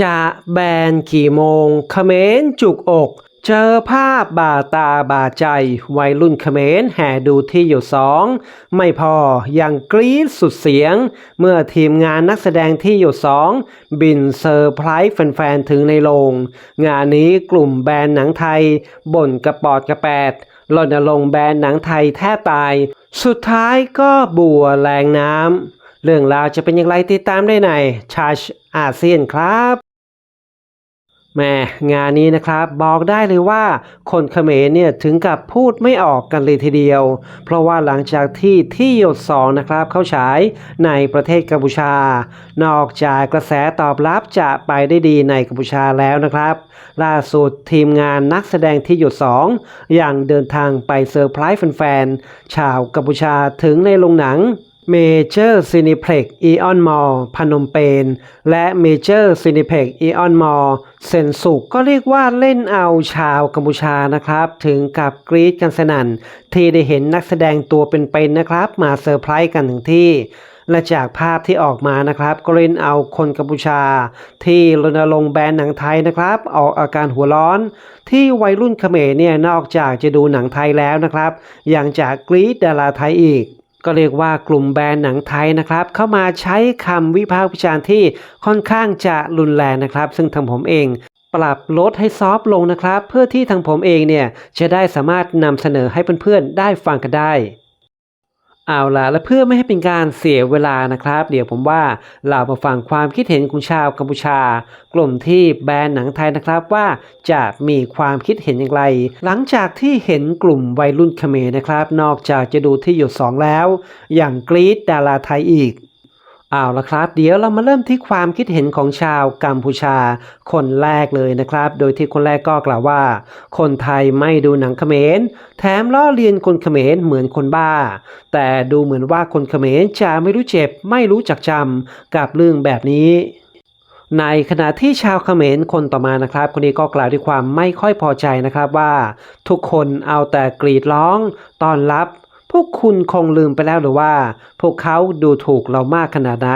จะแบนกี่โมงเขมรจุกอก เจอภาพบาดตาบาดใจ วัยรุ่นเขมรแห่ดูที่อยู่สอง ไม่พอยังกรี๊ดสุดเสียง เมื่อทีมงานนักแสดงที่อยู่สอง บินเซอร์ไพรส์แฟนๆ ถึงในโรง งานนี้กลุ่มแบรนด์หนังไทย บ่นกระปอดกระแปดรณรงค์แบรนด์หนังไทยแทบตาย สุดท้ายก็บัวแรงน้ำเรื่องราวจะเป็นอย่างไรติดตามได้ในชาช อาเซียนครับแหม่งานนี้นะครับบอกได้เลยว่าคนเขมรเนี่ยถึงกับพูดไม่ออกกันเลยทีเดียว เพราะว่าหลังจากที่ที่หยดสองนะครับเข้าฉายในประเทศกัมพูชา นอกจากกระแสตอบรับจะไปได้ดีในกัมพูชาแล้วนะครับ ล่าสุดทีมงานนักแสดงที่หยดสองอยังเดินทางไปเซอร์ไพรส์แฟนๆชาวกัมพูชาถึงในโรงหนัง เมเจอร์ซินิเพล็กอีออนมอลพนมเปญและเมเจอร์ซินิเพล็กอีออนมอลเซนสุกก็เรียกว่าเล่นเอาชาวกัมพูชานะครับ ถึงกับกรี๊ดกันสนั่น ที่ได้เห็นนักแสดงตัวเป็นๆนะครับ มาเซอร์ไพรส์กันถึงที่และจากภาพที่ออกมานะครับก็เล่นเอาคนกัมพูชา ที่รณรงค์แบนหนังไทยนะครับ ออกอาการหัวร้อน ที่วัยรุ่นเขมรเนี่ยนอกจากจะดูหนังไทยแล้วนะครับยังจะกรี๊ดดาราไทยอีก ก็เรียกว่ากลุ่มแบรนด์หนังไทยนะครับ เข้ามาใช้คำวิพากษ์วิจารณ์ที่ค่อนข้างจะรุนแรงนะครับ ซึ่งทางผมเองปรับลดให้ซอฟต์ลงนะครับ เพื่อที่ทางผมเองเนี่ยจะได้สามารถนำเสนอให้เพื่อนๆได้ฟังกันได้ เอาล่ะและเพื่อไม่ให้เป็นการเสียเวลานะครับ เดี๋ยวผมว่าเรามาฟังความคิดเห็นของชาวกัมพูชา กลุ่มที่แบรนด์หนังไทยนะครับว่าจะมีความคิดเห็นอย่างไร หลังจากที่เห็นกลุ่มวัยรุ่นเขมรนะครับ นอกจากจะดูที่หยดสองแล้ว อย่างกรีดดาราไทยอีก เอาละครับ เดี๋ยวเรามาเริ่มที่ความคิดเห็นของชาวกัมพูชา คนแรกเลยนะครับ โดยที่คนแรกก็กล่าวว่า คนไทยไม่ดูหนังเขมร แถมล้อเลียนคนเขมรเหมือนคนบ้า แต่ดูเหมือนว่าคนเขมรจะไม่รู้เจ็บ ไม่รู้จักจำกับเรื่องแบบนี้ในขณะที่ชาวเขมรคนต่อมานะครับ คนนี้ก็กล่าวด้วยความไม่ค่อยพอใจนะครับว่า ทุกคนเอาแต่กรีดร้องต้อนรับ พวกคุณคงลืมไปแล้วหรือว่า พวกเขาดูถูกเรามากขนาดไหน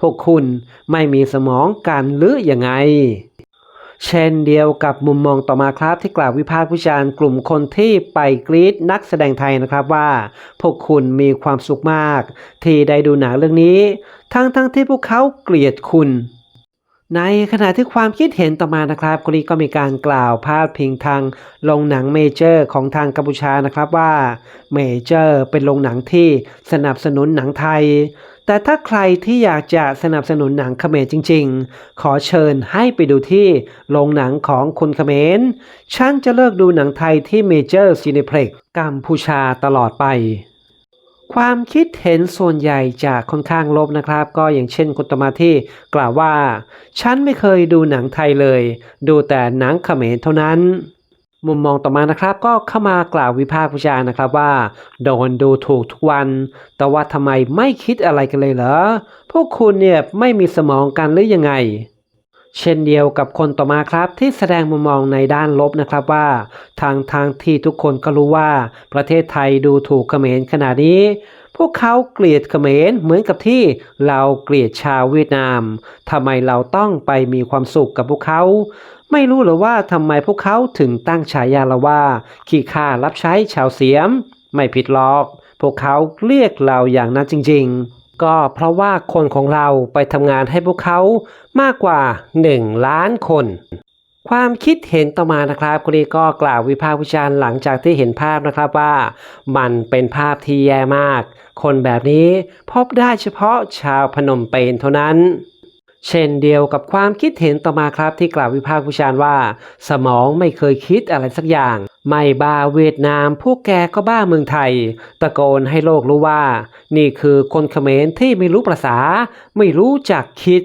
พวกคุณไม่มีสมองกันหรือยังไง เช่นเดียวกับมุมมองต่อมาครับที่กล่าววิพากษ์วิจารณ์กลุ่มคนที่ไปกรีดนักแสดงไทยนะครับว่า พวกคุณมีความสุขมาก ที่ได้ดูหนังเรื่องนี้ ทั้งๆทที่พวกเขาเกลียดคุณ ในขณะที่ความคิดเห็นต่อมานะครับคนนี้ก็มีการกล่าวพาดพิงทางโรงหนังเมเจอร์ของทางกัมพูชานะครับว่าเมเจอร์เป็นโรงหนังที่สนับสนุนหนังไทย แต่ถ้าใครที่อยากจะสนับสนุนหนังเขมรจริง ๆ ขอเชิญให้ไปดูที่โรงหนังของคนเขมรฉันจะเลิกดูหนังไทยที่เมเจอร์ซีนิเพล็กกัมพูชาตลอดไป ความคิดเห็นส่วนใหญ่จะค่อนข้างลบนะครับ ก็อย่างเช่นคุณตอมาที่กล่าวว่า ฉันไม่เคยดูหนังไทยเลย ดูแต่หนังเขมรเท่านั้น มุมมองต่อมานะครับ ก็เข้ามากล่าววิพากษ์วิจารณ์นะครับว่า โดนดูถูกทุกวัน แต่ว่าทำไมไม่คิดอะไรกันเลยเหรอพวกคุณเนี่ยไม่มีสมองกันหรือยังไง เช่นเดียวกับคนต่อมาครับที่แสดงมุมมองในด้านลบนะครับว่าทางทางที่ทุกคนก็รู้ว่าประเทศไทยดูถูกเขมรขนาดนี้ พวกเขาเกลียดเขมรเหมือนกับที่เราเกลียดชาวเวียดนามทำไมเราต้องไปมีความสุขกับพวกเขา ไม่รู้หรือว่าทำไมพวกเขาถึงตั้งฉายาเราว่า ขี้ข้ารับใช้ชาวเสียม ไม่ผิดหรอก พวกเขาเรียกเราอย่างนั้นจริง ๆ ก็เพราะว่าคนของเราไปทำงานให้พวกเขามากกว่า 1 ล้านคน ความคิดเห็นต่อมานะครับคนนี้ก็กล่าววิพากษ์วิจารณ์หลังจากที่เห็นภาพนะครับว่า มันเป็นภาพที่แย่มาก คนแบบนี้พบได้เฉพาะชาวพนมเปญเท่านั้นเช่นเดียวกับความคิดเห็นต่อมาครับที่กล่าววิพากษ์วิจารณ์ว่า สมองไม่เคยคิดอะไรสักอย่าง ไม่บ้าเวียดนามพวกแกก็บ้าเมืองไทย ตะโกนให้โลกรู้ว่า นี่คือคนเขมรที่ไม่รู้ภาษา ไม่รู้จักคิด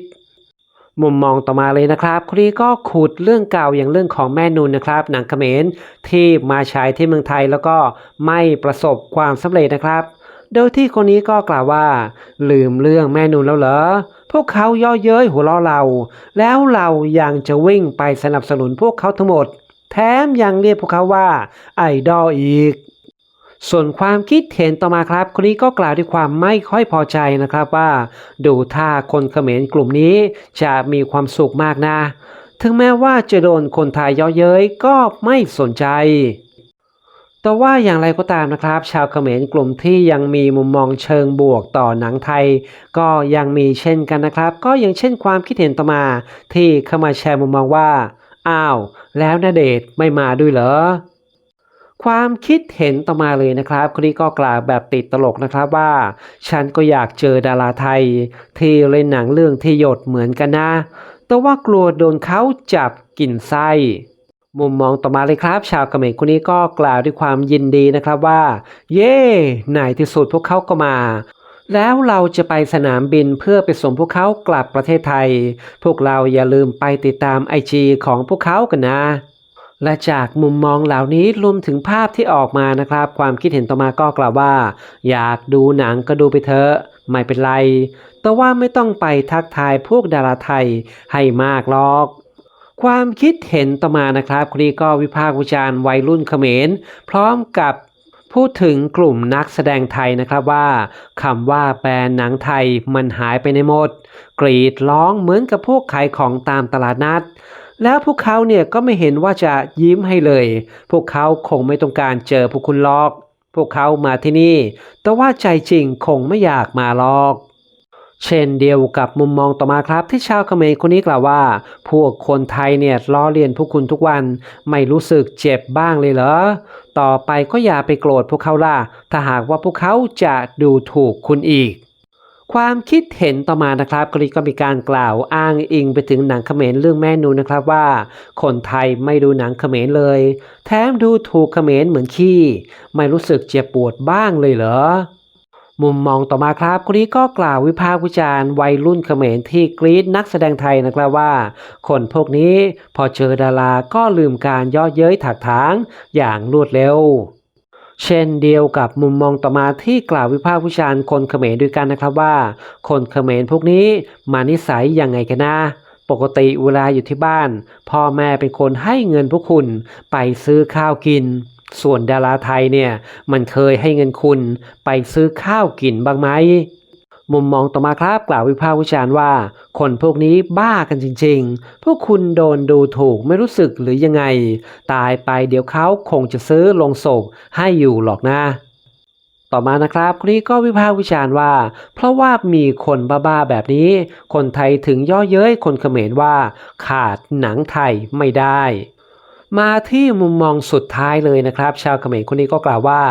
มุมมองต่อมาเลยนะครับคนนี้ก็ขุดเรื่องเก่าอย่างเรื่องของแม่นุนนะครับ หนังเขมรที่มาฉายที่เมืองไทยแล้วก็ไม่ประสบความสำเร็จนะครับโดยที่คนนี้ก็กล่าวว่า ลืมเรื่องแม่นุนแล้วเหรอ พวกเขาย่อเย้ยหัวเราะเรา แล้วเรายังจะวิ่งไปสนับสนุนพวกเขาทั้งหมด แถมยังเรียกพวกเขาว่าไอดอลอีก ส่วนความคิดเห็นต่อมาครับ คนนี้ก็กล่าวด้วยความไม่ค่อยพอใจนะครับว่า ดูท่าคนเขมรกลุ่มนี้จะมีความสุขมากนะ ถึงแม้ว่าจะโดนคนไทยเย่อเย้ยก็ไม่สนใจแต่ว่าอย่างไรก็ตามนะครับ ชาวเขมรกลุ่มที่ยังมีมุมมองเชิงบวกต่อหนังไทย ก็ยังมีเช่นกันนะครับ ก็อย่างเช่นความคิดเห็นต่อมา ที่เข้ามาแชร์มุมมองว่า อ้าว แล้วนาเดชไม่มาด้วยเหรอ ความคิดเห็นต่อมาเลยนะครับคนนี้ก็กล่าวแบบติดตลกนะครับว่า ฉันก็อยากเจอดาราไทย ที่เล่นหนังเรื่องที่หยดเหมือนกันนะ แต่ว่ากลัวโดนเขาจับกินไส้มุมมองต่อมาเลยครับ ชาวกเขมรคนนี้ก็กล่าวด้วยความยินดีนะครับว่า เย่ในที่สุดพวกเขาก็มา แล้วเราจะไปสนามบินเพื่อไปส่งพวกเขากลับประเทศไทย พวกเราอย่าลืมไปติดตามไอจีของพวกเขากันนะ และจากมุมมองเหล่านี้รวมถึงภาพที่ออกมานะครับ ความคิดเห็นต่อมาก็กล่าวว่า อยากดูหนังก็ดูไปเถอะไม่เป็นไร แต่ว่าไม่ต้องไปทักทายพวกดาราไทยให้มากหรอกความคิดเห็นต่อมานะครับคนนี้ก็วิพากษ์วิจารณ์วัยรุ่นเขมร พร้อมกับ พูดถึงกลุ่มนักแสดงไทยนะครับว่าคำว่าแบรนด์หนังไทยมันหายไปในหมด กรีดร้องเหมือนกับพวกขายของตามตลาดนัด แล้วพวกเขาเนี่ยก็ไม่เห็นว่าจะยิ้มให้เลย พวกเขาคงไม่ต้องการเจอพวกคุณหรอก พวกเขามาที่นี่ แต่ว่าใจจริงคงไม่อยากมาหรอกเช่นเดียวกับมุมมองต่อมาครับ ที่ชาวเขมรคนนี้กล่าวว่า พวกคนไทยเนี่ยล้อเลียนพวกคุณทุกวัน ไม่รู้สึกเจ็บบ้างเลยเหรอ ต่อไปก็อย่าไปโกรธพวกเขาล่ะ ถ้าหากว่าพวกเขาจะดูถูกคุณอีก ความคิดเห็นต่อมานะครับกรีก็มีการกล่าวอ้างอิงไปถึงหนังเขมรเรื่องแม่นูนนะครับว่า คนไทยไม่ดูหนังเขมรเลย แถมดูถูกเขมรเหมือนขี้ ไม่รู้สึกเจ็บปวดบ้างเลยเหรอ มุมมองต่อมาครับคนนี้ก็กล่าววิพากษ์วิจารณ์วัยรุ่นเขมรที่กรีดนักแสดงไทยนะครับว่า คนพวกนี้พอเจอดาราก็ลืมการย่อเย้ยถักถางอย่างรวดเร็ว เช่นเดียวกับมุมมองต่อมาที่กล่าววิพากษ์วิจารณ์คนเขมรด้วยกันนะครับว่า คนเขมรพวกนี้มานิสัยยังไงกันนะปกติเวลาอยู่ที่บ้าน พ่อแม่เป็นคนให้เงินพวกคุณไปซื้อข้าวกิน ส่วนดาราไทยเนี่ยมันเคยให้เงินคุณไปซื้อข้าวกินบ้างไหมมุมมองต่อมาครับกล่าววิพากษ์วิจารณ์ว่า คนพวกนี้บ้ากันจริงๆ พวกคุณโดนดูถูกไม่รู้สึกหรือยังไง ตายไปเดี๋ยวเขาคงจะซื้อลงศพให้อยู่หรอกนะต่อมานะครับคนนี้ก็วิพากษ์วิจารณ์ว่า เพราะว่ามีคนบ้าๆแบบนี้ คนไทยถึงย่อเย้ยคนเขมรว่า ขาดหนังไทยไม่ได้ มาที่มุมมองสุดท้ายเลยนะครับ ชาวเขมรคนนี้ก็กล่าวว่า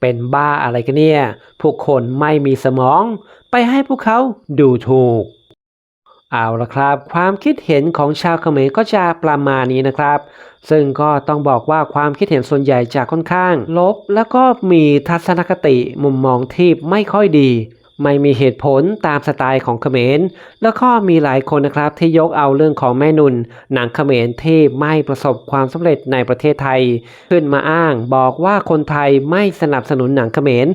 เป็นบ้าอะไรกันเนี่ย พวกคนไม่มีสมอง ไปให้พวกเขาดูถูก เอาละครับ ความคิดเห็นของชาวเขมรก็จะประมาณนี้นะครับ ซึ่งก็ต้องบอกว่าความคิดเห็นส่วนใหญ่จะค่อนข้าง ลบ แล้วก็มีทัศนคติมุมมองที่ไม่ค่อยดี ไม่มีเหตุผลตามสไตล์ของเขมร แล้วก็มีหลายคนนะครับที่ยกเอาเรื่องของแม่นุนหนังเขมรที่ไม่ประสบความสำเร็จในประเทศไทย ขึ้นมาอ้างบอกว่าคนไทยไม่สนับสนุนหนังเขมร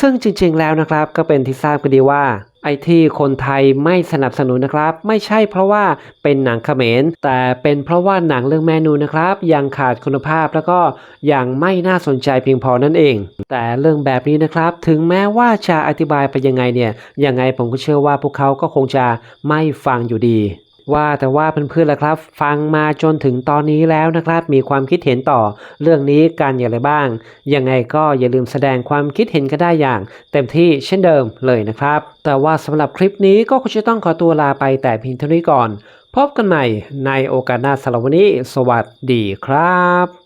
ซึ่งจริงๆแล้วนะครับก็เป็นที่ทราบกันดีว่า ไอ้ที่คนไทยไม่สนับสนุนนะครับ ไม่ใช่เพราะว่าเป็นหนังเขมร แต่เป็นเพราะว่าหนังเรื่องแมนูนะครับ ยังขาดคุณภาพแล้วก็ยังไม่น่าสนใจเพียงพอนั่นเอง แต่เรื่องแบบนี้นะครับ ถึงแม้ว่าจะอธิบายไปยังไงเนี่ยยังไงผมก็เชื่อว่าพวกเขาก็คงจะไม่ฟังอยู่ดี ว่าแต่ว่าเพื่อนๆล่ะครับ ฟังมาจนถึงตอนนี้แล้วนะครับ มีความคิดเห็นต่อเรื่องนี้กันอย่างไรบ้าง ยังไงก็อย่าลืมแสดงความคิดเห็นก็ได้อย่าง เต็มที่เช่นเดิมเลยนะครับ แต่ว่าสำหรับคลิปนี้ก็คงจะต้องขอตัวลาไปแต่เพียงเท่านี้ก่อน พบกันใหม่ในโอกาสหน้าสำหรับวันนี้ สวัสดีครับ